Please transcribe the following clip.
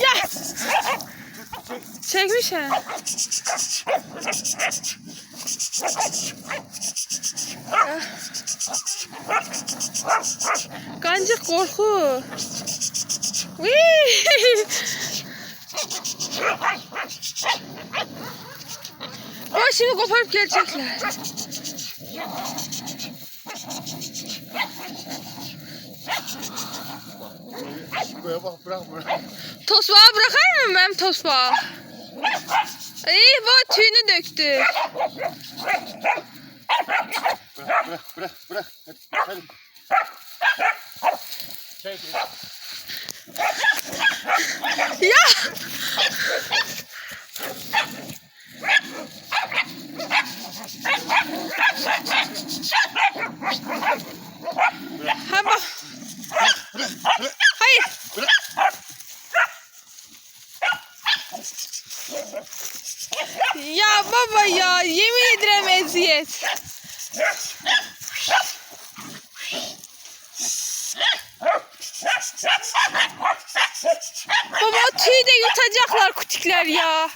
Ya. Çekmiş ha. Kancık korku. Aa, şimdi koparıp gelecekler. Buraya bak bırak bırak. Tosbağa bırakar mı ben tosbağa? İyi bu tüyünü döktü. Bırak bırak bırak bırak. Hadi. Hadi. Çek. Ya! Ha bak. Hayır. Ya baba ya yemin ederim eziyet. Baba tüyü de yutacaklar kutikler ya.